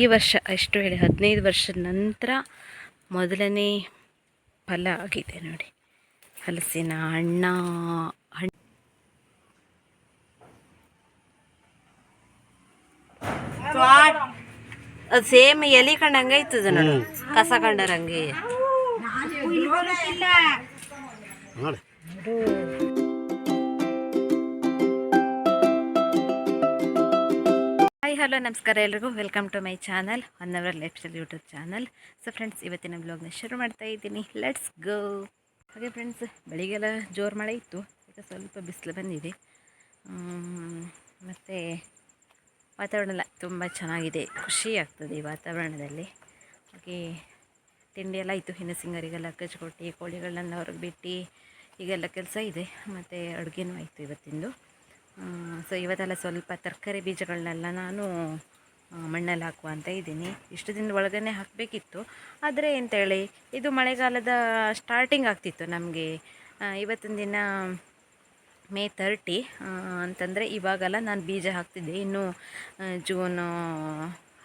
ಈ ವರ್ಷ ಎಷ್ಟು ಹೇಳಿ ಹದಿನೈದು ವರ್ಷದ ನಂತರ ಮೊದಲನೇ ಫಲ ಆಗಿದೆ ನೋಡಿ. ಹಲಸಿನ ಹಣ್ಣ. ಹಣ್ಣು ಅದು ಸೇಮ್ ಎಲಿ ಕಂಡಂಗೆ ಐತದ ನೋಡಿ. ಕಸ ಕಂಡರಂಗೆ. ಹಾಯ್ ಹಲೋ ನಮಸ್ಕಾರ ಎಲ್ರಿಗೂ. Welcome to my channel on our lifestyle YouTube channel so friends ಇವತ್ತಿನ ಬ್ಲಾಗ್ನ ಶುರು ಮಾಡ್ತಾ ಇದ್ದೀನಿ. ಲೆಟ್ಸ್ ಗೋ ಹಾಗೆ ಫ್ರೆಂಡ್ಸ್ ಬೆಳಿಗ್ಗೆಲ್ಲ ಜೋರು ಮಳೆ ಇತ್ತು. ಈಗ ಸ್ವಲ್ಪ ಬಿಸಿಲು ಬಂದಿದೆ. ಮತ್ತು ವಾತಾವರಣ ಎಲ್ಲ ತುಂಬ ಚೆನ್ನಾಗಿದೆ. ಖುಷಿ ಆಗ್ತದೆ ಈ ವಾತಾವರಣದಲ್ಲಿ. ಹಾಗೆ ತಿಂಡಿ ಎಲ್ಲ ಆಯಿತು. ಇನ್ನು ಸಿಂಗರಿಗೆಲ್ಲ ಕಚ್ಕೊಟ್ಟು ಕೋಳಿಗಳನ್ನೆಲ್ಲ ಹೊರಗೆ ಬಿಟ್ಟು, ಈಗೆಲ್ಲ ಕೆಲಸ ಇದೆ. ಮತ್ತು ಅಡುಗೆನೂ ಆಯಿತು ಇವತ್ತಿಂದು. ಸೊ ಇವತ್ತೆಲ್ಲ ಸ್ವಲ್ಪ ತರಕಾರಿ ಬೀಜಗಳನ್ನೆಲ್ಲ ನಾನು ಮಣ್ಣಲ್ಲಿ ಹಾಕುವ ಅಂತ ಇದ್ದೀನಿ. ಇಷ್ಟು ದಿನದ ಒಳಗನೆ ಹಾಕಬೇಕಿತ್ತು. ಆದರೆ ಅಂತೇಳಿ ಇದು ಮಳೆಗಾಲದ ಸ್ಟಾರ್ಟಿಂಗ್ ಆಗ್ತಿತ್ತು ನಮಗೆ. ಇವತ್ತಿನ ದಿನ ಮೇ ತರ್ಟಿ ಅಂತಂದರೆ ಇವಾಗೆಲ್ಲ ನಾನು ಬೀಜ ಹಾಕ್ತಿದ್ದೆ. ಇನ್ನು ಜೂನು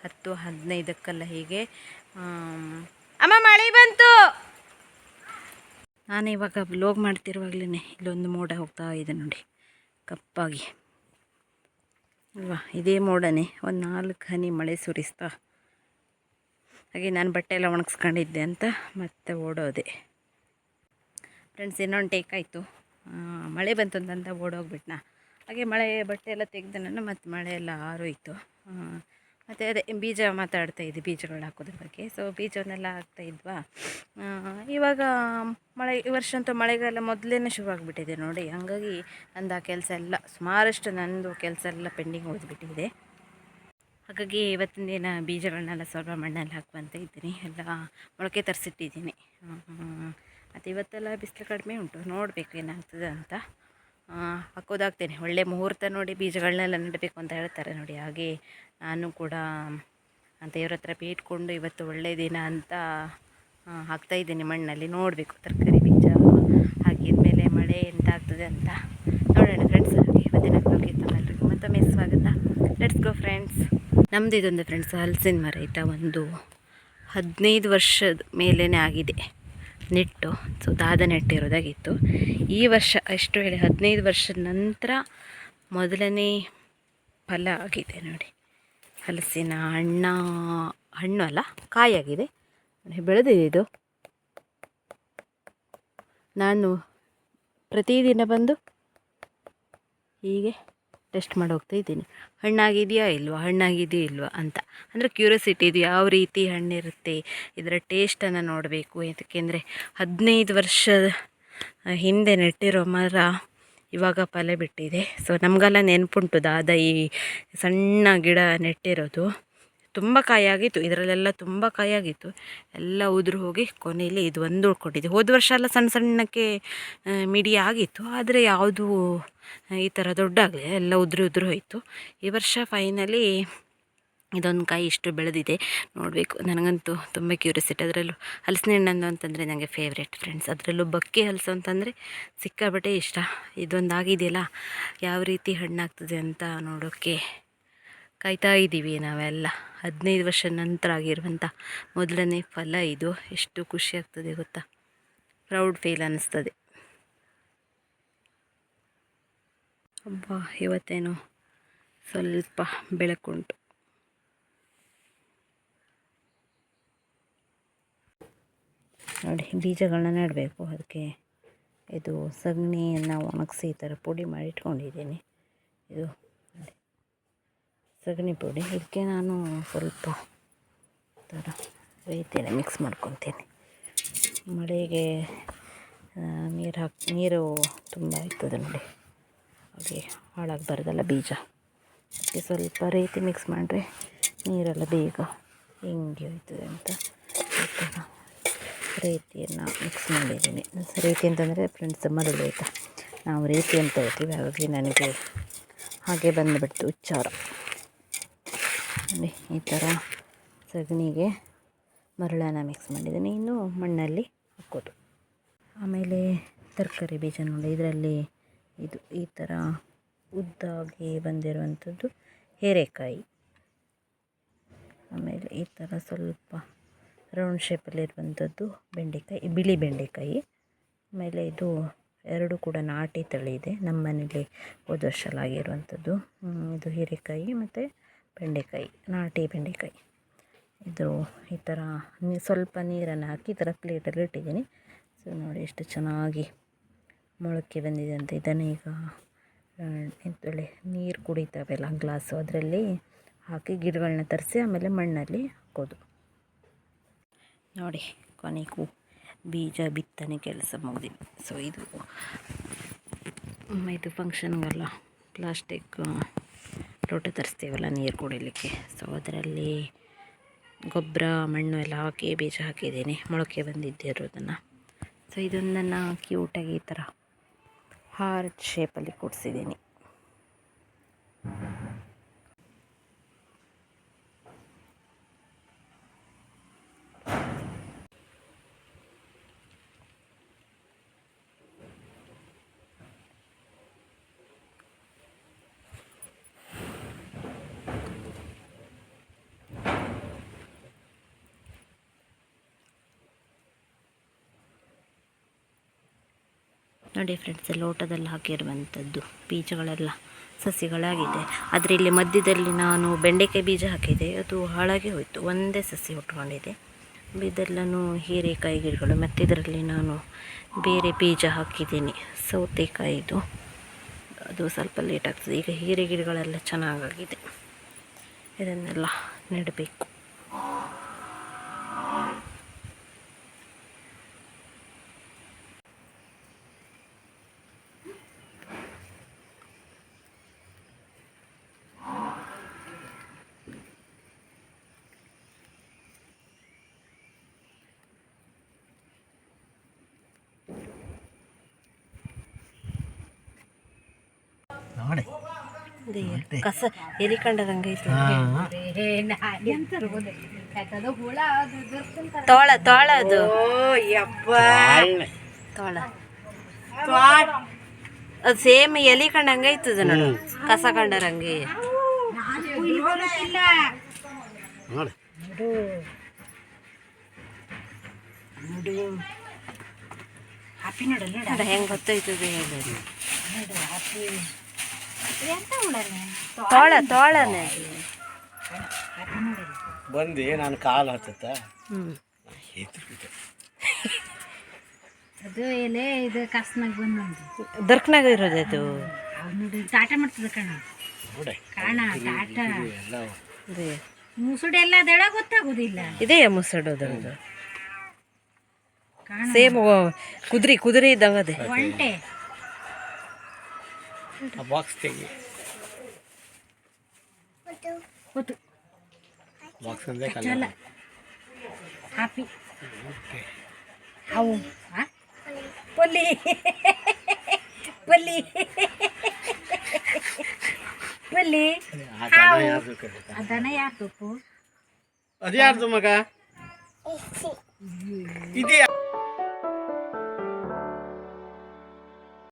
ಹತ್ತು, ಹದಿನೈದಕ್ಕೆಲ್ಲ ಹೀಗೆ. ಅಮ್ಮ ಮಳೆ ಬಂತು! ನಾನು ಇವಾಗ ಲೋಗ್ ಮಾಡ್ತಿರುವಾಗಲೇ ಇಲ್ಲೊಂದು ಮೋಡ ಹೋಗ್ತಾ ಇದೆ ನೋಡಿ. ಕಪ್ಪಾಗಿ. ಅಲ್ವಾ ಇದೇ ಮೋಡನೇ. ಒಂದು ನಾಲ್ಕು ಹನಿ ಮಳೆ ಸುರಿಸ್ತಾ. ಹಾಗೆ ನಾನು ಬಟ್ಟೆ ಎಲ್ಲ ಒಣಗಿಸ್ಕೊಂಡಿದ್ದೆ ಅಂತ ಮತ್ತೆ ಓಡೋದೆ. ಫ್ರೆಂಡ್ಸ್ ಇನ್ನೊಂದು ಟೇಕ್ ಆಯಿತು. ಮಳೆ ಬಂತು ಅಂತಂತ ಓಡೋಗ್ಬಿಟ್ನಾ? ಹಾಗೆ ಮಳೆ ಬಟ್ಟೆ ಎಲ್ಲ ತೆಗೆದ ನಾನು ಮತ್ತು ಮಳೆ ಎಲ್ಲ ಆರೋಯ್ತು. ಮತ್ತು ಅದೇ ಬೀಜ ಮಾತಾಡ್ತಾ ಇದ್ದೆ ಬೀಜಗಳು ಹಾಕೋದ್ರ ಬಗ್ಗೆ. ಸೊ ಬೀಜವನ್ನೆಲ್ಲ ಹಾಕ್ತಾ ಇದ್ವಾ? ಇವಾಗ ಮಳೆ, ಈ ವರ್ಷ ಅಂತೂ ಮಳೆಗಾಲ ಮೊದಲೇ ಶುರುವಾಗ್ಬಿಟ್ಟಿದೆ ನೋಡಿ. ಹಂಗಾಗಿ ನಂದು ಆ ಕೆಲಸ ಎಲ್ಲ, ಸುಮಾರಷ್ಟು ನಂದು ಕೆಲಸ ಎಲ್ಲ ಪೆಂಡಿಂಗ್ ಉಳಿದ್ಬಿಟ್ಟಿದೆ. ಹಾಗಾಗಿ ಇವತ್ತಿನ ದಿನ ಬೀಜಗಳನ್ನೆಲ್ಲ ಸ್ವಲ್ಪ ಮಣ್ಣಲ್ಲಿ ಹಾಕುವಂತ ಇದ್ದೀನಿ. ಎಲ್ಲ ಮೊಳಕೆ ತರಿಸಿಟ್ಟಿದ್ದೀನಿ. ಮತ್ತು ಇವತ್ತೆಲ್ಲ ಬಿಸಿಲು ಕಡಿಮೆ ಉಂಟು. ನೋಡಬೇಕು ಏನಾಗ್ತದೆ ಅಂತ. ಹಾಕೋದಾಗ್ತೇನೆ. ಒಳ್ಳೆ ಮುಹೂರ್ತ ನೋಡಿ ಬೀಜಗಳನ್ನೆಲ್ಲ ನೆಡಬೇಕು ಅಂತ ಹೇಳ್ತಾರೆ ನೋಡಿ. ಹಾಗೆ ನಾನು ಕೂಡ ದೇವ್ರ ಹತ್ರ ಬೇಡ್ಕೊಂಡು ಇವತ್ತು ಒಳ್ಳೆ ದಿನ ಅಂತ ಹಾಕ್ತಾ ಇದ್ದೀನಿ ಮಣ್ಣಲ್ಲಿ. ನೋಡಬೇಕು ತರಕಾರಿ ಬೀಜ ಹಾಕಿದ ಮೇಲೆ ಮಳೆ ಎಂತ ಆಗ್ತದೆ ಅಂತ. ನೋಡೋಣ ಫ್ರೆಂಡ್ಸ್ ಇವತ್ತಿನ ಎಲ್ಲರಿಗೂ ಮತ್ತೊಮ್ಮೆ ಸ್ವಾಗತ. ಲೆಟ್ಸ್ ಗೋ ಫ್ರೆಂಡ್ಸ್ ನಮ್ಮದು ಇದೊಂದು ಫ್ರೆಂಡ್ಸ್ ಹಲಸಿನ ಮರ. ಆಯಿತಾ ಒಂದು ಹದಿನೈದು ವರ್ಷದ ಮೇಲೇ ಆಗಿದೆ. ನೆಟ್ಟು, ಸೊ ದಾದ ನೆಟ್ಟಿರೋದಾಗಿತ್ತು ಈ ವರ್ಷ ಎಷ್ಟು ಹೇಳಿ, ಹದಿನೈದು ವರ್ಷದ ನಂತರ ಮೊದಲನೇ ಫಲ ಆಗಿದೆ ನೋಡಿ. ಹಲಸಿನ ಹಣ್ಣ, ಹಣ್ಣು ಅಲ್ಲ ಕಾಯಾಗಿದೆ ಬೆಳೆದಿದೆ ಇದು. ನಾನು ಪ್ರತಿದಿನ ಬಂದು ಹೀಗೆ ಟೆಸ್ಟ್ ಮಾಡಿ ಹೋಗ್ತಾ ಇದ್ದೀನಿ. ಹಣ್ಣಾಗಿದೆಯಾ ಇಲ್ವಾ? ಹಣ್ಣಾಗಿದೆಯಾ ಇಲ್ವಾ ಅಂತ. ಅಂದರೆ ಕ್ಯೂರಿಯಾಸಿಟಿ ಇದು ಯಾವ ರೀತಿ ಹಣ್ಣಿರುತ್ತೆ, ಇದರ ಟೇಸ್ಟನ್ನು ನೋಡಬೇಕು ಏಕೆಂದರೆ ಹದಿನೈದು ವರ್ಷ ಹಿಂದೆ ನೆಟ್ಟಿರೋ ಮರ ಇವಾಗ ಫಲ ಬಿಟ್ಟಿದೆ. ಸೊ ನಮಗೆಲ್ಲ ನೆನಪುಂಟು ದಾದ ಈ ಸಣ್ಣ ಗಿಡ ನೆಟ್ಟಿರೋದು. ತುಂಬ ಕಾಯಾಗಿತ್ತು. ಇದರಲ್ಲೆಲ್ಲ ತುಂಬ ಕಾಯಾಗಿತ್ತು. ಎಲ್ಲ ಉದುರು ಹೋಗಿ ಕೊನೆಯಲ್ಲಿ ಇದು ಒಂದು ಉಳ್ಕೊಂಡಿದೆ. ಹೋದ ವರ್ಷ ಎಲ್ಲ ಸಣ್ಣ ಸಣ್ಣಕ್ಕೆ ಮಿಡಿ ಆಗಿತ್ತು. ಆದರೆ ಯಾವುದು ಈ ಥರ ದೊಡ್ಡಾಗಲಿ ಎಲ್ಲ ಉದುರು ಉದುರು ಹೋಯಿತು. ಈ ವರ್ಷ ಫೈನಲಿ ಇದೊಂದು ಕಾಯಿ ಇಷ್ಟು ಬೆಳೆದಿದೆ. ನೋಡಬೇಕು. ನನಗಂತೂ ತುಂಬ ಕ್ಯೂರಿಯಾಸಿಟಿ ಅದರಲ್ಲೂ ಹಲಸಿನ ಹಣ್ಣು ಅಂತಂದರೆ ನನಗೆ ಫೇವ್ರೇಟ್ ಫ್ರೆಂಡ್ಸ್ ಅದರಲ್ಲೂ ಬಕ್ಕಿ ಹಲಸು ಅಂತಂದರೆ ಸಿಕ್ಕಾಬಟ್ಟೆ ಇಷ್ಟ. ಇದೊಂದು ಆಗಿದೆಯಲ್ಲ ಯಾವ ರೀತಿ ಹಣ್ಣಾಗ್ತದೆ ಅಂತ ನೋಡೋಕ್ಕೆ ಕಾಯ್ತಾ ಇದ್ದೀವಿ ನಾವೆಲ್ಲ. ಹದಿನೈದು ವರ್ಷ ನಂತರ ಆಗಿರುವಂಥ ಮೊದಲನೇ ಫಲ ಇದು. ಎಷ್ಟು ಖುಷಿ ಆಗ್ತದೆ ಗೊತ್ತಾ? ಪ್ರೌಡ್ ಫೀಲ್ ಅನ್ನಿಸ್ತದೆ ಅಬ್ಬಾ, ಇವತ್ತೇನು ಸ್ವಲ್ಪ ಬೆಳಕುಂಟು. ನೋಡಿ ಬೀಜಗಳನ್ನ ನೆಡಬೇಕು. ಅದಕ್ಕೆ ಇದು ಸಗಣಿಯನ್ನು ಒಣಗಿಸಿ ಈ ಥರ ಪುಡಿ ಮಾಡಿ ಇಟ್ಕೊಂಡಿದ್ದೀನಿ. ಇದು ಸಗಣಿ ಪುಡಿ. ಇದಕ್ಕೆ ನಾನು ಸ್ವಲ್ಪ ಥರ ರೀತಿಯಲ್ಲಿ ಮಿಕ್ಸ್ ಮಾಡ್ಕೊತೀನಿ. ಮಳೆಗೆ ನೀರು ಹಾಕಿ, ನೀರು ತುಂಬ ಇರ್ತದೆ ನೋಡಿ. ಹಾಗೆ ಹಾಳಾಗಬಾರ್ದಲ್ಲ ಬೀಜ. ಅದಕ್ಕೆ ಸ್ವಲ್ಪ ರೀತಿ ಮಿಕ್ಸ್ ಮಾಡಿದ್ರೆ ನೀರೆಲ್ಲ ಬೇಗ ಹಿಂಗೆ ಹೋಯ್ತದೆ ಅಂತ ರೀತಿಯನ್ನು ಮಿಕ್ಸ್ ಮಾಡಿದ್ದೀನಿ. ರೀತಿ ಅಂತಂದರೆ ಫ್ರೆಂಡ್ಸ್ ಮರಳು ಆಯಿತಾ? ನಾವು ರೀತಿ ಅಂತ ಹೇಳ್ತೀವಿ, ಹಾಗಾಗಿ ನನಗೆ ಹಾಗೆ ಬಂದುಬಿಡ್ತು ಉಚ್ಚಾರ. ನೋಡಿ, ಈ ಥರ ಸಗಣಿಗೆ ಮರಳನ್ನು ಮಿಕ್ಸ್ ಮಾಡಿದ್ದೀನಿ. ಇನ್ನು ಮಣ್ಣಲ್ಲಿ ಹಾಕೋದು. ಆಮೇಲೆ ತರಕಾರಿ ಬೀಜ ನೋಡಿ, ಇದರಲ್ಲಿ ಇದು ಈ ಥರ ಉದ್ದಾಗಿ ಬಂದಿರುವಂಥದ್ದು ಹೀರೆಕಾಯಿ. ಆಮೇಲೆ ಈ ಥರ ಸ್ವಲ್ಪ ರೌಂಡ್ ಶೇಪಲ್ಲಿರುವಂಥದ್ದು ಬೆಂಡೆಕಾಯಿ ಬಿಳಿ ಬೆಂಡೆಕಾಯಿ. ಆಮೇಲೆ ಇದು ಎರಡು ಕೂಡ ನಾಟಿ ತಳಿ ಇದೆ ನಮ್ಮ ಮನೇಲಿ ಹೋದ ವರ್ಷ ಆಗಿರುವಂಥದ್ದು ಇದು ಹೀರೆಕಾಯಿ ಮತ್ತು ಬೆಂಡೆಕಾಯಿ, ನಾಟಿ ಬೆಂಡೆಕಾಯಿ. ಇದು ಈ ಥರ ಸ್ವಲ್ಪ ನೀರನ್ನು ಹಾಕಿ ಈ ಥರ ಪ್ಲೇಟಲ್ಲಿ ಇಟ್ಟಿದ್ದೀನಿ. ಸೊ ನೋಡಿ ಎಷ್ಟು ಚೆನ್ನಾಗಿ ಮೊಳಕೆ ಬಂದಿದೆ ಅಂತ. ಇದನ್ನು ಈಗ ಎಂತೇಳಿ ನೀರು ಕುಡಿತಾವೆಲ್ಲ ಗ್ಲಾಸು ಅದರಲ್ಲಿ ಹಾಕಿ ಗಿಡಗಳನ್ನ ತರಿಸಿ ಆಮೇಲೆ ಮಣ್ಣಲ್ಲಿ ಹಾಕೋದು. ನೋಡಿ, ಕೊನೆಗೂ ಬೀಜ ಬಿತ್ತನೆ ಕೆಲಸ ಮುಗಿದಿದೆ. ಸೊ ಇದು ಇದು ಫಂಕ್ಷನ್ಗೆಲ್ಲ ಪ್ಲಾಸ್ಟಿಕ್ ಲೋಟ ತರಿಸ್ತೀವಲ್ಲ ನೀರು ಕುಡಿಲಿಕ್ಕೆ. ಸೊ ಅದರಲ್ಲಿ ಗೊಬ್ಬರ, ಮಣ್ಣು ಎಲ್ಲ ಹಾಕಿ, ಬೀಜ ಹಾಕಿದ್ದೀನಿ. ಮೊಳಕೆ ಬಂದಿದ್ದಿರೋದನ್ನು ಸೊ ಇದೊಂದನ್ನು ಕ್ಯೂಟಾಗಿ ಈ ಥರ ಹಾರ್ಟ್ ಶೇಪಲ್ಲಿ ಕೊಡಿಸಿದ್ದೀನಿ. ನೋಡಿ ಫ್ರೆಂಡ್ಸ್ ಲೋಟದಲ್ಲಿ ಹಾಕಿರುವಂಥದ್ದು ಬೀಜಗಳೆಲ್ಲ ಸಸಿಗಳಾಗಿದೆ ಆದರೆ ಇಲ್ಲಿ ಮಧ್ಯದಲ್ಲಿ ನಾನು ಬೆಂಡೆಕಾಯಿ ಬೀಜ ಹಾಕಿದೆ. ಅದು ಹಾಳಾಗಿ ಹೋಯಿತು. ಒಂದೇ ಸಸಿ ಉಟ್ಕೊಂಡಿದೆ ಇದೆಲ್ಲನೂ ಹೀರೆಕಾಯಿ ಗಿಡಗಳು. ಮತ್ತು ಇದರಲ್ಲಿ ನಾನು ಬೇರೆ ಬೀಜ ಹಾಕಿದ್ದೀನಿ. ಸೌತೆಕಾಯಿದು. ಅದು ಸ್ವಲ್ಪ ಲೇಟ್ ಆಗ್ತದೆ. ಈಗ ಹೀರೆ ಗಿಡಗಳೆಲ್ಲ ಚೆನ್ನಾಗಾಗಿದೆ. ಇದನ್ನೆಲ್ಲ ನೆಡಬೇಕು. ನೋಡಿ. ಕಸ ಎಲಿ ಕಂಡದಂಗೆ ಐತೆ ತೋಳ ತೋಳ ಅದು. ತೋಳ. ಅದು ಸೇಮ್ ಎಲಿ ಕಂಡಂಗೆ ಐತದ ನೋಡು. ಕಸ ಕಂಡರಂಗೆ. ಹೆಂಗೆ ಗೊತ್ತೈತದ ಹೇಳಿ. ತೋಳ ತೋಳನೆ. ಬಂದು ನಾನು ಕಾಲು ಹತ್ತತ್ತ? ಅದು ಎಲೆ ಇದು ಕಸ್ನಾಗ ಬಂದು ದರ್ಕ್ನಾಗ ಇರೋದು ಅದು. ನೋಡಿ ತಾಟ ಮಾಡ್ತದ ಕಣ. ನೋಡಿ ಕಾಣ ತಾಟ ಮುಸುಡು ಮುಸುಡಿ ಎಲ್ಲ ದಳ ಗೊತ್ತಾಗೋದಿಲ್ಲ. ಇದೇ ಮುಸುಡು ಕಾಣ. ಸೇಮ್ ಕುದುರೆ ಕುದುರೆ ಇದ್ದಾವೆ ಅದೇ. ಒಂಟೆ. ಆ ಬಾಕ್ಸ್ ತೆಗಿ ಗೊತ್ತು ಬಾಕ್ಸ್ ಅಂದ್ರೆ ಚಲ ಕಲ್ಲ ಹಾಪಿ ಅವು ಆ? ಪೊಲ್ಲಿ ಪೊಲ್ಲಿ ಪೊಲ್ಲಿ ಆ ದನ ಯಾರ್ದು ಕರೆ? ಅದನ್ನ ಯಾಕೆ ಅದು ಯಾರ್ದು ಮಗ ಇದೆಯಾ